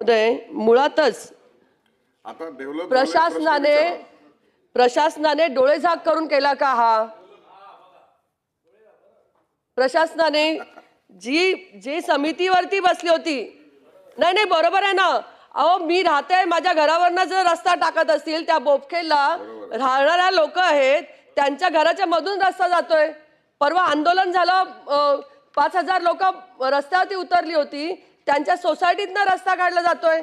महोदय, मुळातच प्रशासनाने प्रशासनाने डोळेझाक करून केला का हा? प्रशासनाने जी जी समितीवरती बसली होती. नाही नाही बरोबर आहे ना. अहो मी राहते माझ्या घरावरनं जर रस्ता टाकत असतील त्या बोपखेलला राहणाऱ्या लोक आहेत त्यांच्या घराच्या मधून रस्ता जातोय. परवा आंदोलन झालं पाच हजार लोक रस्त्यावरती उतरली होती. त्यांच्या सोसायटीतनं रस्ता काढला जातोय.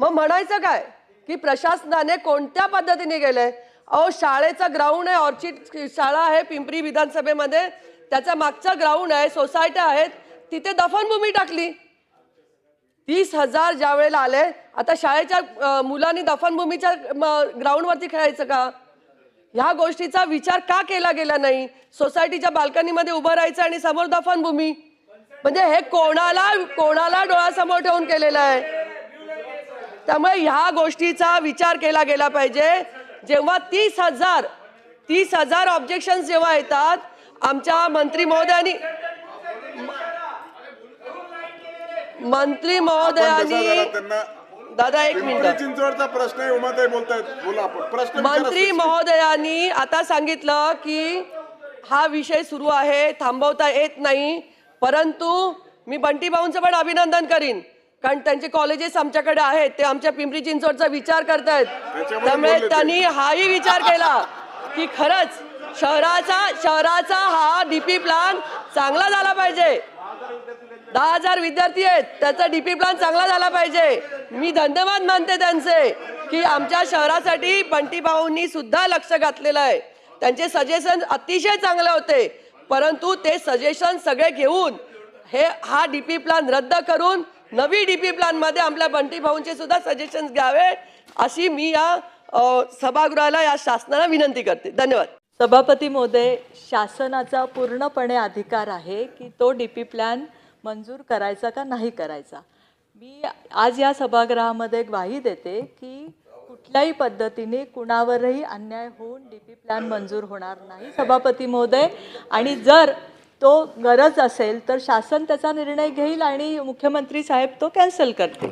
मग म्हणायचं काय? की प्रशासनाने कोणत्या पद्धतीने गेलंय अहो शाळेचं ग्राउंड आहे ऑर्चिड शाळा आहे पिंपरी विधानसभेमध्ये. त्याच्या मागचं ग्राउंड आहे सोसायट्या आहेत. तिथे दफनभूमी टाकली. तीस हजार ज्या वेळेला आले आता शाळेच्या मुलांनी दफनभूमीच्या ग्राउंडवरती खेळायचं का? ह्या गोष्टीचा विचार का केला गेला नाही? सोसायटीच्या बाल्कनीमध्ये उभं राहायचं आणि समोर दफनभूमी. म्हणजे हे कोणाला कोणाला डोळ्यासमोर ठेवून केलेलं आहे? त्यामुळे ह्या गोष्टीचा विचार केला गेला पाहिजे. जेव्हा तीस हजार तीस हजार ऑब्जेक्शन जेव्हा येतात आमच्या मंत्री महोदयांनी मंत्री महोदयांनी दादा एक मिनिट. चिंचवडचा प्रश्न आहे बोलतायत मंत्री. महोदयांनी आता सांगितलं की हा विषय सुरू आहे थांबवता येत नाही. परंतु मी बंटी भाऊंचं पण अभिनंदन करीन कारण त्यांचे कॉलेजेस आमच्याकडे आहेत ते आमच्या पिंपरी चिंचवडचा विचार करतायत. त्यामुळे. त्यांनी हाही विचार केला की खरंच शहराचा शहराचा हा डीपी प्लान चांगला झाला पाहिजे. दहा हजार विद्यार्थी आहेत त्याचा डीपी प्लान चांगला झाला पाहिजे. मी धन्यवाद मानते त्यांचे की आमच्या शहरासाठी बंटी भाऊंनी सुद्धा लक्ष घातलेलं आहे. त्यांचे सजेशन अतिशय चांगले होते. परंतु ते सजेशन सगळे घेऊन हे हा डी पी प्लॅन रद्द करून नवी डी पी प्लॅनमध्ये आपल्या बंटी भाऊंचे सुद्धा सजेशन्स घ्यावे अशी मी या सभागृहाला या शासनाला विनंती करते. धन्यवाद. सभापती महोदय शासनाचा पूर्णपणे अधिकार आहे की तो डी पी प्लॅन मंजूर करायचा का नाही करायचा? मी आज या सभागृहामध्ये ग्वाही देते की कुठल्याही पद्धतीने कुणावरही अन्याय होऊन डी पी प्लॅन मंजूर होणार नाही सभापती महोदय. आणि जर तो गरज असेल तर शासन त्याचा निर्णय घेईल आणि मुख्यमंत्री साहेब तो कॅन्सल करतील.